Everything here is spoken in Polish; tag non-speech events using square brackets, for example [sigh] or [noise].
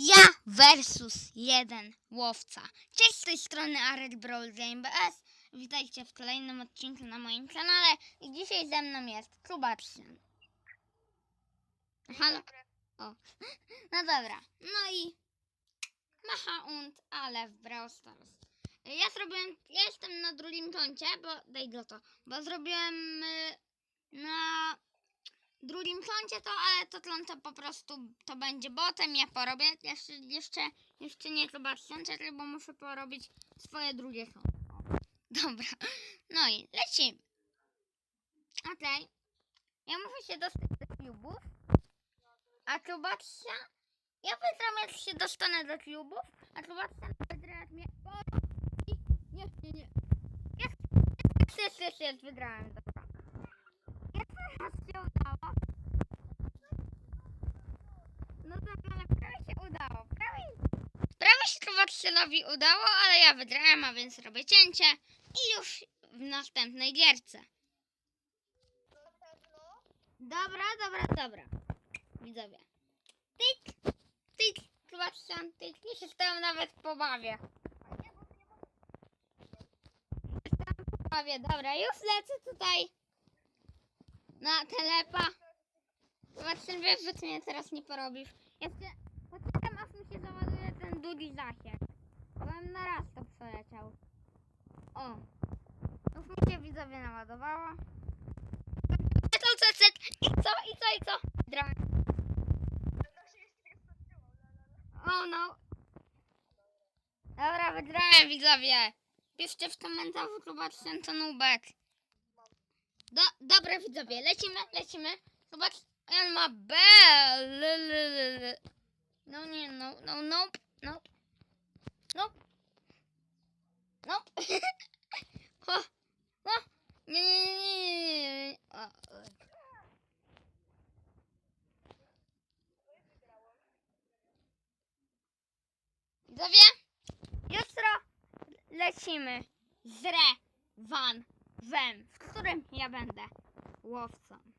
Ja versus jeden łowca. Cześć z tej strony Arek Brawl Game BS. Witajcie w kolejnym odcinku na moim kanale. I dzisiaj ze mną jest Kubaczyn. Halo? O. [laughs] No dobra. No i Macha und, ale w Brawl Stars. Ja zrobiłem, ja jestem na drugim koncie, bo daj go to, bo zrobiłem y, na drugim koncie to, ale to konto po prostu to będzie botem, ja porobię, jeszcze, jeszcze, jeszcze nie zobaczcie, czekaj, bo muszę porobić swoje drugie konto. Dobra, no i lecimy. Okej, ja muszę się dostać do klubów, a zobaczcie, ja wygram jak się dostanę do klubów, a zobaczcie, wygra jak mnie... O, nie, nie, nie. Jest, jest, jest, jest, wygrałem, dobra. Jak teraz się udało? Prawie się udało. Prawie, prawie się to Watsonowi udało, ale ja wygrałem, a więc robię cięcie i już w następnej gierce. Dobra, dobra, dobra. Widzowie. Tyk, tyk, Sebastian, tyk. Nie się z tym nawet pobawię. Pobawię, dobra, już lecę tutaj na telepa. Sebastian, wiesz, że ty mnie teraz nie porobisz. Jeszcze poczekam, aż mi się załaduje ten długi zasięg. Byłem na raz to przeleciał. O. Już mi się widzowie naładowało. Co, co, co, i co, i co, i co? Dra. O no. Dobra, wygrałem widzowie. Piszcie w komentarzach, zobaczcie to nubek. Do, dobra widzowie, lecimy, lecimy. Zobacz, on ma B. L, l, l, l. No no, no, jutro lecimy z Re Van Wem, w którym ja będę łowcą.